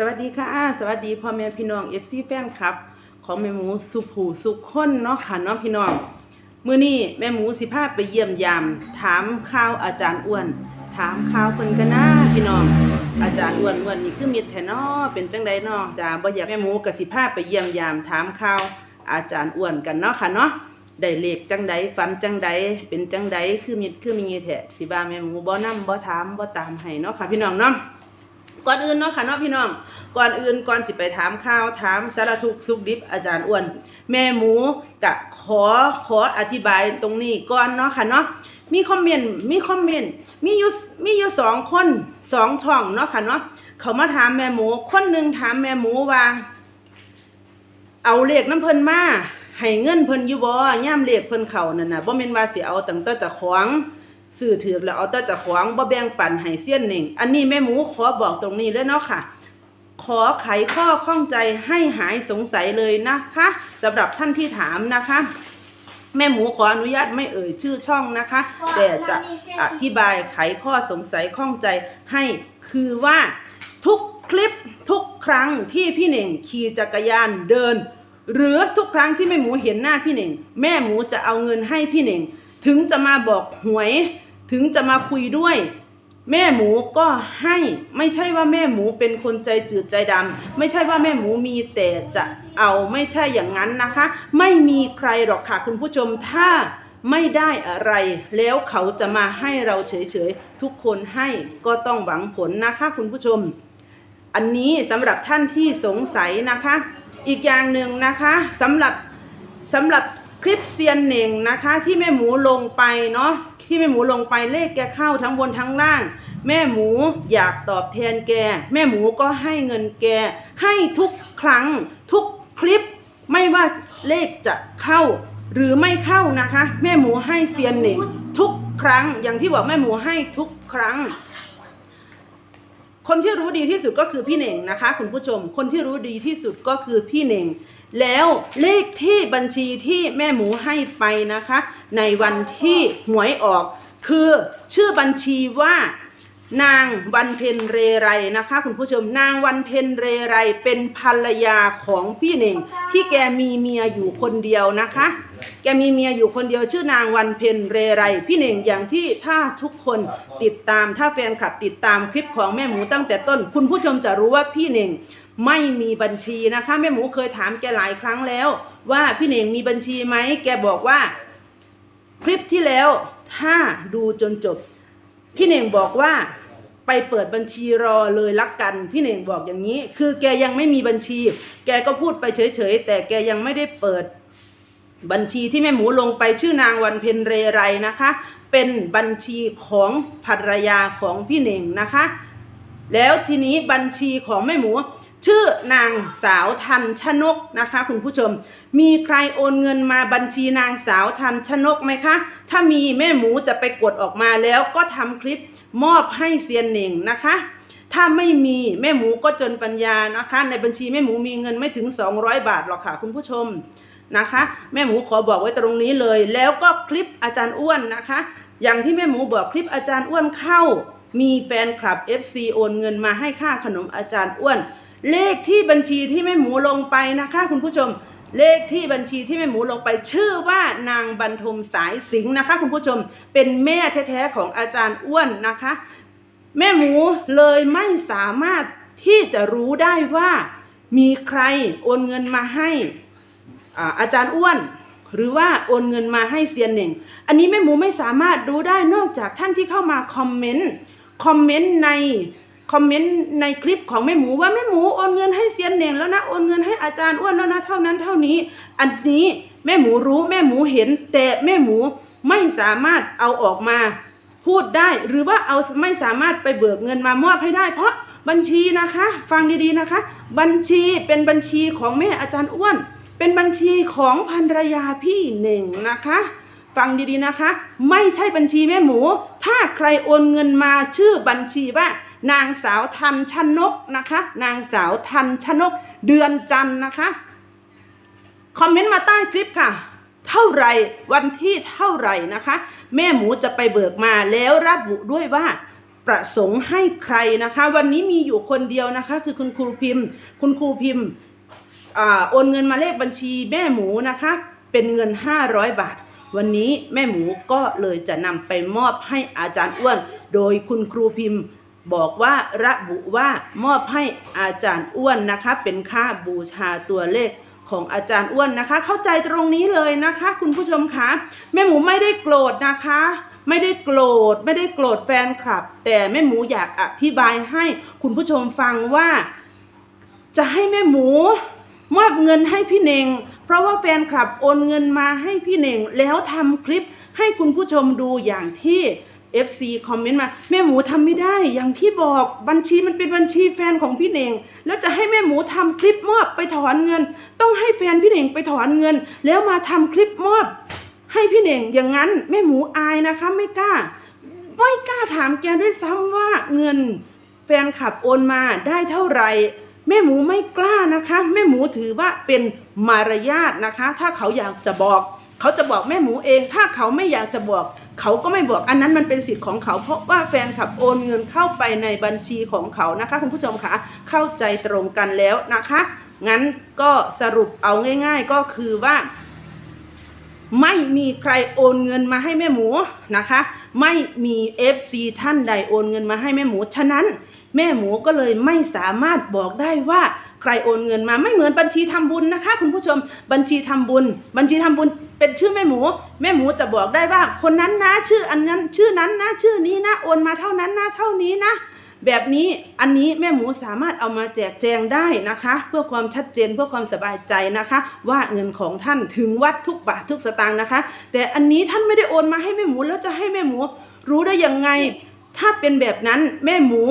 สวัสดีค่ะ สวัสดีพ่อแม่พี่น้องเอฟซีแฟนครับ ของแม่หมูสุผูสุขคนเนาะค่ะเนาะพี่น้องมื้อนี้แม่หมูสิพาไปเยี่ยมยามถามข่าวอาจารย์อ้วน ถามข่าวเพิ่นกันนะพี่น้อง อาจารย์อ้วนอ้วนนี่คือมิตรแท้เนาะเป็นจังใดเนาะจ้าบ่อยากแม่หมูก็สิพาไปเยี่ยมยามถามข่าวอาจารย์อ้วนกันเนาะค่ะเนาะได้เลขจังใดฝันจังใดเป็นจังใดคือมิตรคือมีแท้สิว่าแม่หมูบ่นํบ่ถามบ่ตามให้เนาะค่ะพี่น้องเนาะ ก่อนอื่นเนาะค่ะเนาะพี่น้อง ก่อนอื่นก่อนสิไปถามข่าวถามสารทุกข์สุขดิบอาจารย์อ้วน แม่หมูกะขอขออธิบายตรงนี้ก่อนเนาะค่ะเนาะมีคอมเมนต์มีคอมเมนต์มีอยู่มีอยู่สองคนสองช่องเนาะค่ะเนาะเขามาถามแม่หมู คนหนึ่งถามแม่หมูว่า เอาเลขน้ำเพิ่นมาให้เงินเพิ่นอยู่บ่ย่ามเลขเพิ่นเขานั่นน่ะบ่แม่นว่าสิเอาตั้งแต่เจ้าของ ซื้อถือแล้วเอาแต่เจ้าของบ่แบ่งปันให้เสี้ยนหนึ่ง อันนี้แม่หมูขอบอกตรงนี้เลยเนาะค่ะ ขอไขข้อข้องใจให้หายสงสัยเลยนะคะสำหรับท่านที่ถามนะคะ แม่หมูขออนุญาตไม่เอ่ยชื่อช่องนะคะ แต่จะอธิบายไขข้อสงสัยข้องใจให้คือว่าทุกคลิปทุกครั้งที่พี่เหน่งขี่จักรยานเดิน หรือทุกครั้งที่แม่หมูเห็นหน้าพี่เหน่ง แม่หมูจะเอาเงินให้พี่เหน่ง ถึงจะมาบอกหวย ถึงจะมาคุยด้วย แม่หมูก็ให้ไม่ใช่ว่าแม่หมูเป็นคนใจจืดใจดำไม่ใช่ว่าแม่หมูมีแต่จะเอาไม่ใช่อย่างนั้นนะคะ ไม่มีใครหรอกค่ะคุณผู้ชมถ้าไม่ได้อะไร แล้วเขาจะมาให้เราเฉยๆ ทุกคนให้ก็ต้องหวังผลนะคะคุณผู้ชม อันนี้สำหรับท่านที่สงสัยนะคะ อีกอย่างหนึ่งนะคะสำหรับสำหรับ คลิปเซียนเหน่งนะคะ ที่แม่หมูลงไปเนาะที่แม่หมูลงไปเลขแกเข้าทั้งบนทั้งล่าง แม่หมูอยากตอบแทนแก แม่หมูก็ให้เงินแก ให้ทุกครั้งทุกคลิปไม่ว่าเลขจะเข้า หรือไม่เข้านะคะ แม่หมูให้เซียนเหน่งทุกครั้งอย่างที่บอกแม่หมูให้ทุกครั้ง คนที่รู้ดีที่สุดก็คือพี่เน่งนะคะ คุณผู้ชม คนที่รู้ดีที่สุดก็คือพี่เน่ง แล้วเลขที่บัญชีที่แม่หมูให้ไปนะคะ ในวันที่หวยออก คือชื่อบัญชีว่า นางวันเพ็ญเรไรนะคะ คุณผู้ชมนางวันเพ็ญเรไรเป็นภรรยาของพี่เหน่ง ที่แกมีเมียอยู่คนเดียวนะคะ แกมีเมียอยู่คนเดียว ชื่อนางวันเพ็ญเรไร พี่เหน่งอย่างที่ถ้าทุกคนติดตามถ้าแฟนคลับติดตามคลิปของแม่หมูตั้งแต่ต้น คุณผู้ชมจะรู้ว่าพี่เหน่งไม่มีบัญชีนะคะแม่หมูเคยถามแกหลายครั้งแล้ว ว่าพี่เหน่งมีบัญชีไหมแกบอกว่า คลิปที่แล้วถ้าดูจนจบ พี่เน่งบอกว่าไปเปิดบัญชีรอเลยรักกัน พี่เน่งบอกอย่างนี้ คือแกยังไม่มีบัญชี แกก็พูดไปเฉยๆแต่แกยังไม่ได้เปิดบัญชีที่แม่หมูลงไปชื่อนางวันเพ็ญเรไรนะคะ เป็นบัญชีของภรรยาของพี่เน่งนะคะ แล้วทีนี้บัญชีของแม่หมู ชื่อนางสาวทันชนกนะคะ คุณผู้ชม มีใครโอนเงินมาบัญชีนางสาวทันชนกไหมคะ ถ้ามีแม่หมูจะไปกดออกมาแล้วก็ทำคลิปมอบให้เซียนเหน่งนะคะ ถ้าไม่มีแม่หมูก็จนปัญญานะคะ ในบัญชีแม่หมูมีเงินไม่ถึง 200 บาทหรอกค่ะ คุณผู้ชมนะคะ แม่หมูขอบอกไว้ตรงนี้เลย แล้วก็คลิปอาจารย์อ้วนนะคะ อย่างที่แม่หมูบอกคลิปอาจารย์อ้วนเข้า มีแฟนคลับ FC โอนเงินมาให้ค่าขนมอาจารย์อ้วน เลขที่บัญชีที่แม่หมูลงไปนะคะคุณผู้ชม เลขที่บัญชีที่แม่หมูลงไปชื่อว่านางบรรทมสายสิงนะคะ คุณผู้ชมเป็นแม่แท้ๆของอาจารย์อ้วนนะคะ แม่หมูเลยไม่สามารถที่จะรู้ได้ว่ามีใครโอนเงินมาให้อาอาจารย์อ้วน หรือว่าโอนเงินมาให้เซียนเหน่ง อันนี้แม่หมูไม่สามารถรู้ได้นอกจากท่านที่เข้ามาคอมเมนต์คอมเมนต์ใน คอมเมนต์ในคลิปของแม่หมูว่าแม่หมูโอนเงินให้เซียนเหน่งแล้วนะโอนเงินให้อาจารย์อ้วนแล้วนะเท่านั้นเท่านี้ อันนี้แม่หมูรู้แม่หมูเห็น แต่แม่หมูไม่สามารถเอาออกมาพูดได้ หรือว่าเอาไม่สามารถไปเบิกเงินมามอบให้ได้ เพราะบัญชีนะคะ ฟังดีๆนะคะ บัญชีเป็นบัญชีของแม่อาจารย์อ้วน เป็นบัญชีของภรรยาพี่เหน่งนะคะฟังดีๆนะคะ ไม่ใช่บัญชีแม่หมู ถ้าใครโอนเงินมาชื่อบัญชีว่า นางสาวทันชนกนะคะ นางสาวทันชนก เดือนจันนะคะ คอมเมนต์มาใต้คลิปค่ะ เท่าไรวันที่เท่าไหร่นะคะ แม่หมูจะไปเบิกมาแล้วระบุด้วยว่าประสงค์ให้ใครนะคะ วันนี้มีอยู่คนเดียวนะคะ คือคุณครูพิมพ์ คุณครูพิมพ์โอนเงินมาเลขบัญชีแม่หมูนะคะ เป็นเงิน 500 บาท วันนี้แม่หมูก็เลยจะนำไปมอบให้อาจารย์อ้วน โดยคุณครูพิมพ์ บอกว่าระบุว่ามอบให้อาจารย์อ้วนนะคะ เป็นค่าบูชาตัวเลขของอาจารย์อ้วนนะคะ เข้าใจตรงนี้เลยนะคะ คุณผู้ชมคะแม่หมูไม่ได้โกรธนะคะ ไม่ได้โกรธไม่ได้โกรธแฟนคลับ แต่แม่หมูอยากอธิบายให้คุณผู้ชมฟังว่า จะให้แม่หมูมอบเงินให้พี่เน่ง เพราะว่าแฟนคลับโอนเงินมาให้พี่เน่ง แล้วทำคลิปให้คุณผู้ชมดูอย่างที่ FC คอมเมนต์มา แม่หมูทำไม่ได้ อย่างที่บอกบัญชีมันเป็นบัญชีแฟนของพี่เน่ง แล้วจะให้แม่หมูทำคลิปมอบไปถอนเงิน ต้องให้แฟนพี่เน่งไปถอนเงิน แล้วมาทำคลิปมอบ ให้พี่เน่งอย่างนั้นแม่หมูอายนะคะ ไม่กล้าไม่กล้าถามแกด้วยซ้ำว่าเงิน แฟนขับโอนมาได้เท่าไหร่แม่หมูไม่กล้านะคะ แม่หมูถือว่าเป็นมารยาทนะคะ ถ้าเขาอยากจะบอก เขาจะบอกแม่หมูเอง ถ้าเขาไม่อยากจะบอก เขาก็ไม่บอกอันนั้นมันเป็นสิทธิ์ของเขา เพราะว่าแฟนขับโอนเงินเข้าไปในบัญชีของเขานะคะ คุณผู้ชมคะเข้าใจตรงกันแล้วนะคะ งั้นก็สรุปเอาง่าย ๆ ก็คือว่า ไม่มีใครโอนเงินมาให้แม่หมูนะคะ ไม่มี FC ท่านใดโอนเงินมาให้แม่หมู ฉะนั้นแม่หมูก็เลยไม่สามารถบอกได้ว่าใครโอนเงินมาไม่เหมือนบัญชีทำบุญนะคะ คุณผู้ชมบัญชีทำบุญ บัญชีทำบุญ เป็นชื่อแม่หมู แม่หมูจะบอกได้ว่าคนนั้นนะ ชื่ออันนั้นชื่อนั้นนะชื่อนี้นะโอนมาเท่านั้นนะเท่านี้นะแบบนี้อันนี้แม่หมูสามารถเอามาแจกแจงได้นะคะ เพื่อความชัดเจนเพื่อความสบายใจนะคะ ว่าเงินของท่านถึงวัดทุกบาททุกสตางค์นะคะ แต่อันนี้ท่านไม่ได้โอนมาให้แม่หมูแล้วจะให้แม่หมู รู้ได้ยังไง ถ้าเป็นแบบนั้นแม่หมู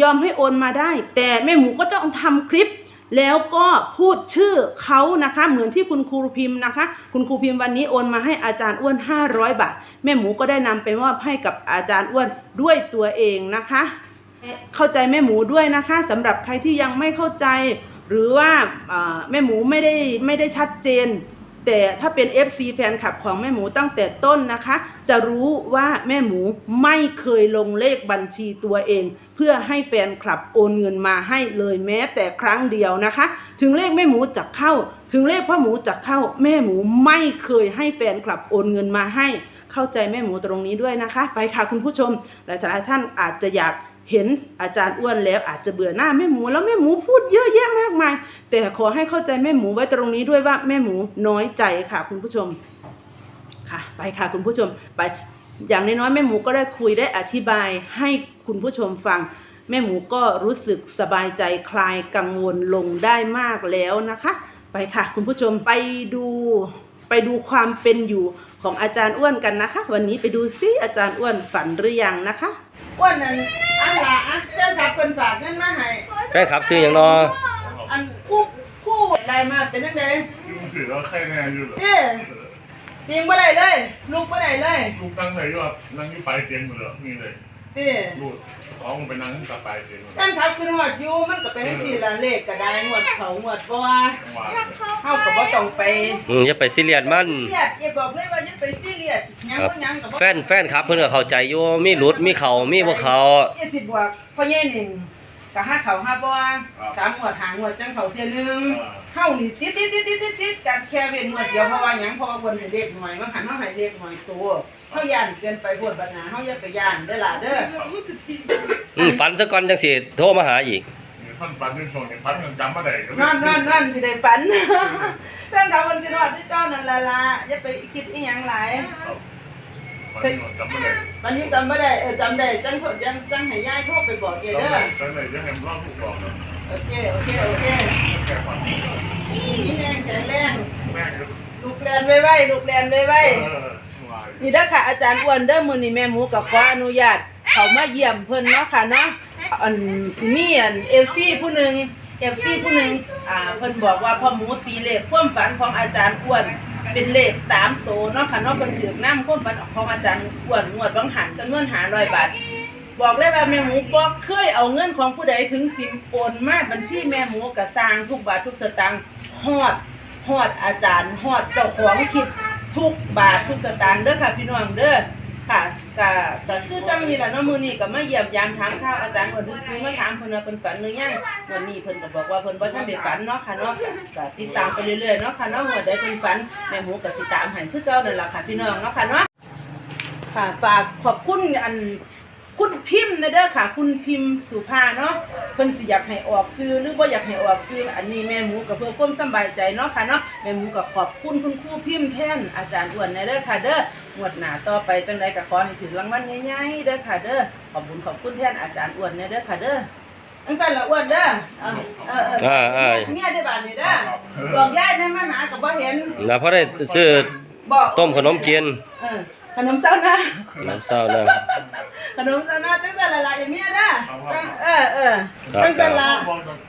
ยอมให้โอนมาได้ แต่แม่หมูก็จะต้องทำคลิป แล้วก็พูดชื่อเขานะคะ เหมือนที่คุณครูพิมพ์นะคะ คุณครูพิมพ์วันนี้โอนมาให้อาจารย์อ้วน 500 บาท แม่หมูก็ได้นำไปมอบให้กับอาจารย์อ้วนด้วยตัวเองนะคะ เข้าใจแม่หมูด้วยนะคะสำหรับใครที่ยังไม่เข้าใจ หรือว่าแม่หมูไม่ได้ไม่ได้ชัดเจน แต่ถ้าเป็น FC แฟนคลับของแม่หมูตั้งแต่ต้นนะคะ จะรู้ว่าแม่หมูไม่เคยลงเลขบัญชีตัวเอง เพื่อให้แฟนคลับโอนเงินมาให้เลยแม้แต่ครั้งเดียวนะคะ ถึงเลขแม่หมูจะเข้า ถึงเลขพ่อหมูจะเข้า แม่หมูไม่เคยให้แฟนคลับโอนเงินมาให้ เข้าใจแม่หมูตรงนี้ด้วยนะคะ ไปค่ะคุณผู้ชมหลายๆท่านอาจจะอยาก เห็นอาจารย์อ้วนแล้วอาจจะเบื่อหน้าแม่หมูแล้วแม่หมูพูดเยอะแยะมากมาย แต่ขอให้เข้าใจแม่หมูไว้ตรงนี้ด้วยว่าแม่หมูน้อยใจค่ะ คุณผู้ชมค่ะไปค่ะคุณผู้ชมไปอย่างน้อยๆแม่หมูก็ได้คุยได้อธิบายให้คุณผู้ชมฟัง แม่หมูก็รู้สึกสบายใจคลายกังวลลงได้มากแล้วนะคะ ไปค่ะคุณผู้ชมไปดูไปดูความเป็นอยู่ของอาจารย์อ้วนกันนะคะ วันนี้ไปดูซิอาจารย์อ้วนฝันหรือยังนะคะ อ้วนนั่นอันละอันเจ้าขับคนฝากเงินมาให้แฟนคลับซื้ออย่างนออันคู่คู่อะไรมาเป็นยังไงลูกสื่อแล้วแค่แน่อยู่เหรอเอ๊ะตีงบ่ได้เลยลุกบ่ได้เลย ลูกตั้งใจว่านั่งอยู่ปลายเตียงอยู่เหรอนี่เลย เอ๊ะลูกเอาไปนั่งกับปลายเตียงเลยท่านทับขึ้นหวดอยู่มันก็เป็นที่ละเลขก็ได้หวดเขาหวดบ่ว่าจังหวะเฮาก็บ่ต้องไปอืมอย่าไปซีเรียสมันเครียดอย่าบอกเลยว่าอย่าไปซีเรียสหยังครับบ่หยังก็บ่แฟนแฟนครับเพิ่นก็เข้าใจอยู่มีหลุดมีเขามีบ่เขาเอ๊ะสิบอกพ่อใหญ่หนึ่ งก็หาเขาหาบ่สามหวดหางหวดจังเขาเที่ยหนึงเฮานี่ติดติดติดติดติดติดกันแค่เว้นหวดเดียวเพราะว่าหยังเพราะว่าคนให้เด็กหน่อยมันหันเฮาให้เด็กหน่อยตัวเฮาย่านเกินไปพวดบัดหนาเฮาอย่าไปย่านเด้อล่ะเด้ออืมฝันซะก่อนจังสิโทรมาหาอีกนี่ท่านปันเป็นโซนนี่ปันยังจำไม่ได้ก็นั่นนั่นนั่นสิได้ฝันเรื่องราวมันคือว่าที่เจ้านั่นละละอย่าไปคิดอีหยังหลาย ปันจำไม่ได้วันนี้จำไม่ได้เออจำได้จังเถดจังจังให้ยายโทรไปบอกเอจำเด้อได้จำได้ยังให้มันรอดถูกบอกนะโอเคโอเคโอเคแค่ปันนี่แรงแข็งแรงแม่งก็ลูกแลนไว้ไว้ลูกแลนไว้ไว้เออวายนี่เด้อค่ะอาจารย์อ้วนเด้อมื้อนี้แม่หมูกับขออนุญาตเขามาเยี่ยมเพิ่นเนาะค่ะเนาะอันสิมีอันเอฟซีผู้หนึ่งเอฟซีผู้หนึงอ่าเพิ่นบอกว่าพ่อหมูตีเลขความฝันของอาจารย์อ้วน เป็นเลขสามตัวเนาะค่ะเนาะเพิ่นถือน้ำความฝันของอาจารย์อ้วนงวดบังหันจำนวน500บาท บอกเลยว่าแม่หมูบ่เคยเอาเงินของผู้ใดถึงสิบโอนมาบัญชีแม่หมูก็สร้างทุกบาททุกสตางค์ฮอดฮอดอาจารย์ฮอดเจ้าของคิดทุกบาททุกสตางค์เด้อค่ะพี่น้องเด้อ ก็ก็คือจังนี่แหละเนาะมื้อนี้ก็มาเยี่ยมยามถามข่าวอาจารย์วันที่ซื้อมาถามเพิ่นว่าเพิ่นฝันหรือยังวันนี้เพิ่นก็บอกว่าเพิ่นบ่ทันได้ฝันเนาะค่ะเนาะก็ติดตามไปเรื่อยๆเนาะค่ะเนาะว่าได้เพิ่นฝันแม่หมูก็สิตามให้คือเก่านั่นล่ะค่ะพี่น้องเนาะค่ะเนาะค่ะฝากขอบคุณอัน คุณพิมพ์นะเด้อค่ะ คุณพิมพ์สุภาเนาะเพิ่นสิอยากให้ออกซื้อหรือบ่อยากให้ออกซื้ออันนี้แม่หมูก็เพื่อความสำบายใจเนาะค่ะเนาะแม่หมูก็ขอบคุณคุณครูพิมพ์แทนอาจารย์อ้วนนะเด้อค่ะ เด้องวดหน้าต่อไปจังไดก็ขอให้ถึงรางวัลใหญ่ๆเด้อค่ะ เด้อขอบคุณขอบคุณแทนอาจารย์อ้วนนะเด้อค่ะเด้ออันกันละอ้วนเด้อเอาเออเอออ่าเมียได้บาดนี้เด้อบอกยายได้มาหาก็บ่เห็นนะเพราะได้ซื้อบอกต้มขนมกินเออขนมเช้านะน้ำเศร้านะข นมเช้านะจังแต่ละละอย่างเนี้ยเด้อจังเออเออครับจังแต่ละ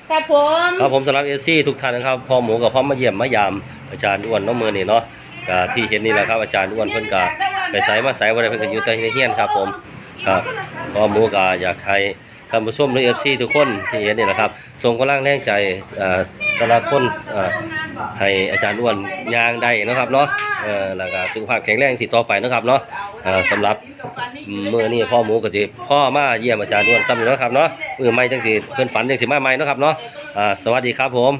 ครับผมครับผมสำหรับเอซี่ทุกท่านนะครับพ่อหมูกับพ่อมาเยี่ยมมายามอาจารย์อ้วนเน้องมือนี่เนาะก็ที่เห็นนี่แหละครับอาจารย์อ้วนเพิ่นก็ไปไสมาไสบ่ได้เพิ่นก็อยู่แต่ในเฮียนครับผมครับพ่อหมูก็อยากให้ ท่านผู้ชมหรือฟซีทุกคนที่เห็นนี่แหละครับส่งกำลังแรงใจแต่ละคนให้อาจารย์อ้วนยางได้นะครับเนาะเออแล้วก็สุขภาพแข็งแรงสิต่อไปนะครับเนาะสำหรับเมื่อนี้พ่อหมูก็จะพ่อมาเยี่ยมอาจารย์ด้วนจำอยู่นะครับเนาะมือไม่จังสิเพื่อนฝันจังสิมาไม่เนาะครับเนาะสวัสดีครับผม